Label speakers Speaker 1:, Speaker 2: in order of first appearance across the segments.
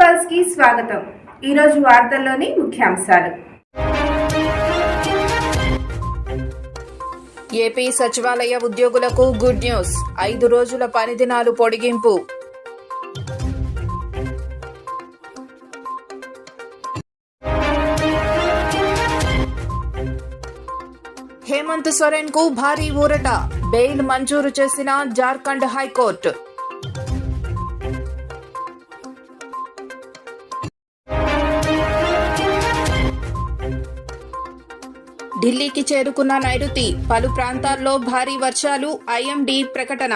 Speaker 1: పల్స్కి స్వాగతం. ఈరోజు వార్తల్లోని ముఖ్యాంశాలు.
Speaker 2: ఏపీ సచివాలయ ఉద్యోగులకు గుడ్ న్యూస్. ఐదు రోజుల పనిదినాలు పొడిగింపు. హేమంత్ సోరెన్కు భారీ ఊరట. బెయిల్ మంజూరు చేసిన జార్ఖండ్ హైకోర్టు. ఢిల్లీకి చేరుకున్న నైరుతి. పలు ప్రాంతాల్లో భారీ వర్షాలు ఐఎండీ ప్రకటన.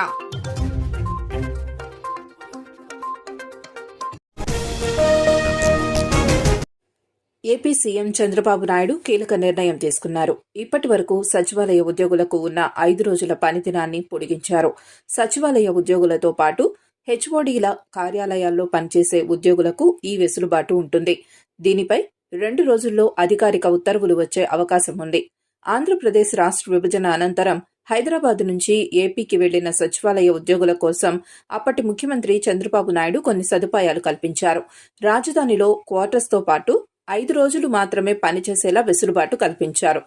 Speaker 2: ఏపీ సీఎం చంద్రబాబు నాయుడు కీలక నిర్ణయం తీసుకున్నారు. ఇప్పటి వరకు సచివాలయ ఉద్యోగులకు ఉన్న ఐదు రోజుల పనిదినాన్ని పొడిగించారు. సచివాలయ ఉద్యోగులతో పాటు హెచ్ఓడీల కార్యాలయాల్లో పనిచేసే ఉద్యోగులకు ఈ వెసులుబాటు ఉంటుంది. దీనిపై రెండు రోజుల్లో అధికారిక ఉత్తర్వులు వచ్చే అవకాశం ఉంది. ఆంధ్రప్రదేశ్ రాష్ట్ర విభజన అనంతరం హైదరాబాద్ నుంచి ఏపీకి వెళ్ళిన సచివాలయ ఉద్యోగుల కోసం అప్పటి ముఖ్యమంత్రి చంద్రబాబు నాయుడు కొన్ని సదుపాయాలు కల్పించారు. రాజధానిలో క్వార్టర్స్తో పాటు ఐదు రోజులు మాత్రమే పనిచేసేలా వెసులుబాటు కల్పించారు.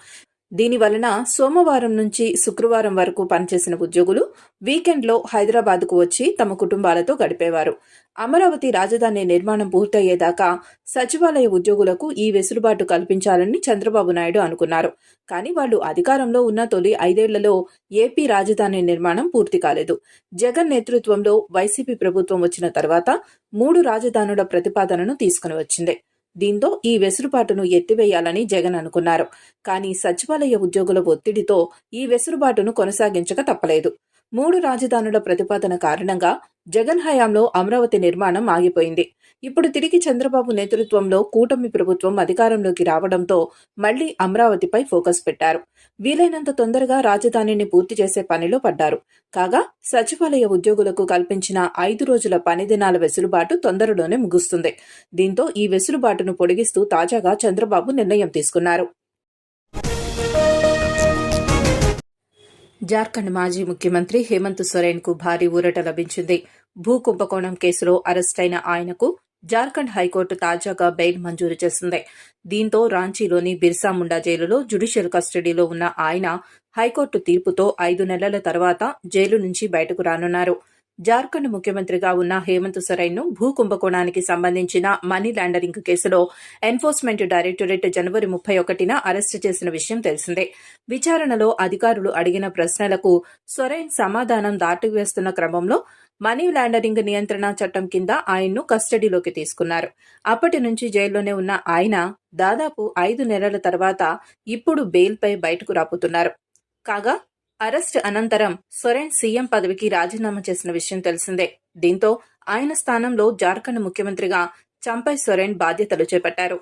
Speaker 2: దీని వలన సోమవారం నుంచి శుక్రవారం వరకు పనిచేసిన ఉద్యోగులు వీకెండ్లో హైదరాబాద్కు వచ్చి తమ కుటుంబాలతో గడిపేవారు. అమరావతి రాజధాని నిర్మాణం పూర్తయ్యేదాకా సచివాలయ ఉద్యోగులకు ఈ వెసులుబాటు కల్పించాలని చంద్రబాబు నాయుడు అనుకున్నారు. కానీ వాళ్ళు అధికారంలో ఉన్న తొలి ఐదేళ్ళలో ఏపీ రాజధాని నిర్మాణం పూర్తి కాలేదు. జగన్ నేతృత్వంలో వైసీపీ ప్రభుత్వం వచ్చిన తర్వాత మూడు రాజధానుల ప్రతిపాదనను తీసుకుని వచ్చింది. దీంతో ఈ వెసులుబాటును ఎత్తివేయాలని జగన్ అనుకున్నారు. కానీ సచివాలయ ఉద్యోగుల ఒత్తిడితో ఈ వెసులుబాటును కొనసాగించక తప్పలేదు. మూడు రాజధానుల ప్రతిపాదన కారణంగా జగన్ హయాంలో అమరావతి నిర్మాణం ఆగిపోయింది. ఇప్పుడు తిరిగి చంద్రబాబు నేతృత్వంలో కూటమి ప్రభుత్వం అధికారంలోకి రావడంతో మళ్ళీ అమరావతిపై ఫోకస్ పెట్టారు. వీలైనంత తొందరగా రాజధానిని పూర్తి చేసే పనిలో పడ్డారు. కాగా సచివాలయ ఉద్యోగులకు కల్పించిన ఐదు రోజుల పని దినాల వెసులుబాటు తొందరలోనే ముగుస్తుంది. దీంతో ఈ వెసులుబాటును పొడిగిస్తూ తాజాగా చంద్రబాబు నిర్ణయం తీసుకున్నారు. జార్ఖండ్ మాజీ ముఖ్యమంత్రి హేమంత్ సోరెన్కు భారీ ఊరట లభించింది. భూ కుంభకోణం కేసులో అరెస్టైన ఆయనకు జార్ఖండ్ హైకోర్టు తాజాగా బెయిల్ మంజూరు చేసింది. దీంతో రాంచీలోని బిర్సా ముండా జైలులో జుడిషియల్ కస్టడీలో ఉన్న ఆయన హైకోర్టు తీర్పుతో ఐదు నెలల తర్వాత జైలు నుంచి బయటకు రానున్నారు. జార్ఖండ్ ముఖ్యమంత్రిగా ఉన్న హేమంత్ సొరైన్ను భూ కుంభకోణానికి సంబంధించిన మనీ లాండరింగ్ కేసులో ఎన్ఫోర్స్మెంట్ డైరెక్టరేట్ జనవరి ముప్పై ఒకటిన అరెస్టు చేసిన విషయం తెలిసిందే. విచారణలో అధికారులు అడిగిన ప్రశ్నలకు సొరైన్ సమాధానం దాటివేస్తున్న క్రమంలో మనీ లాండరింగ్ నియంత్రణ చట్టం కింద ఆయన్ను కస్టడీలోకి తీసుకున్నారు. అప్పటి నుంచి జైల్లోనే ఉన్న ఆయన దాదాపు ఐదు నెలల తర్వాత ఇప్పుడు బెయిల్పై బయటకు రాపుతున్నారు. కాగా అరెస్ట్ అనంతరం సొరెన్ సీఎం పదవికి రాజీనామా చేసిన విషయం తెలిసిందే. దీంతో ఆయన స్థానంలో జార్ఖండ్ ముఖ్యమంత్రిగా చంపై సొరెన్ బాధ్యతలు చేపట్టారు.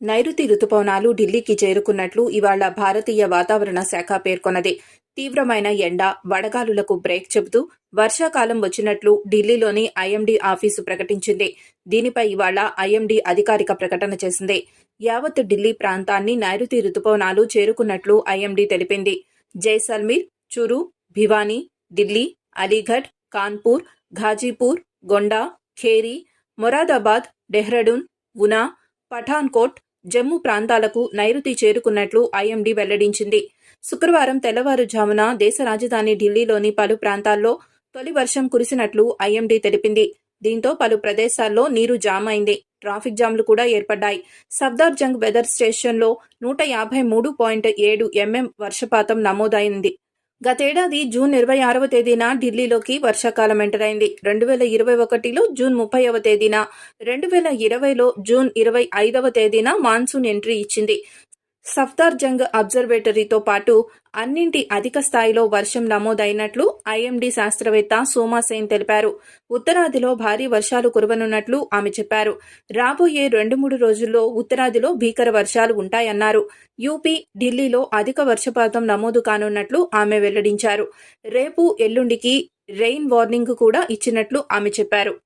Speaker 2: నైరుతి రుతుపవనాలు ఢిల్లీకి చేరుకున్నట్లు ఇవాళ భారతీయ వాతావరణ శాఖ పేర్కొన్నది. తీవ్రమైన ఎండ వడగాలులకు బ్రేక్ చెబుతూ వర్షాకాలం వచ్చినట్లు ఢిల్లీలోని ఐఎండీ ఆఫీసు ప్రకటించింది. దీనిపై ఇవాళ ఐఎండీ అధికారిక ప్రకటన చేసింది. యావత్ ఢిల్లీ ప్రాంతాన్ని నైరుతి రుతుపవనాలు చేరుకున్నట్లు ఐఎండీ తెలిపింది. జైసల్మీర్ చురు భివానీ ఢిల్లీ అలీఘడ్ కాన్పూర్ ఘాజీపూర్ గొండా ఖేరీ మొరాదాబాద్ డెహ్రడూన్ ఉనా పఠాన్కోట్ జమ్మూ ప్రాంతాలకు నైరుతి చేరుకున్నట్లు ఐఎండీ వెల్లడించింది. శుక్రవారం తెల్లవారుజామున దేశ రాజధాని ఢిల్లీలోని పలు ప్రాంతాల్లో తొలి వర్షం కురిసినట్లు ఐఎండీ తెలిపింది. దీంతో పలు ప్రదేశాల్లో నీరు జామైంది అయింది. ట్రాఫిక్ జామ్లు కూడా ఏర్పడ్డాయి. సఫ్దార్ జంగ్ వెదర్ స్టేషన్లో నూట యాభై మూడు పాయింట్ ఏడు ఎంఎం వర్షపాతం నమోదైంది. గతేడాది జూన్ ఇరవై ఆరవ తేదీన ఢిల్లీలోకి వర్షాకాలం ఎంటర్ అయింది రెండు వేల ఇరవై ఒకటిలో జూన్ ముప్పైవ తేదీన రెండు వేల ఇరవైలో జూన్ ఇరవై ఐదవ తేదీన మాన్సూన్ ఎంట్రీ ఇచ్చింది. సఫ్దార్ జంగ్ అబ్జర్వేటరీతో పాటు అన్నింటి అధిక స్థాయిలో వర్షం నమోదైనట్లు ఐఎండీ శాస్త్రవేత్త సోమాసేన్ తెలిపారు. ఉత్తరాదిలో భారీ వర్షాలు కురవనున్నట్లు ఆమె చెప్పారు. రాబోయే రెండు మూడు రోజుల్లో ఉత్తరాదిలో భీకర వర్షాలు ఉంటాయన్నారు. యూపీ ఢిల్లీలో అధిక వర్షపాతం నమోదు కానున్నట్లు ఆమె వెల్లడించారు. రేపు ఎల్లుండికి రెయిన్ వార్నింగ్ కూడా ఇచ్చినట్లు ఆమె చెప్పారు.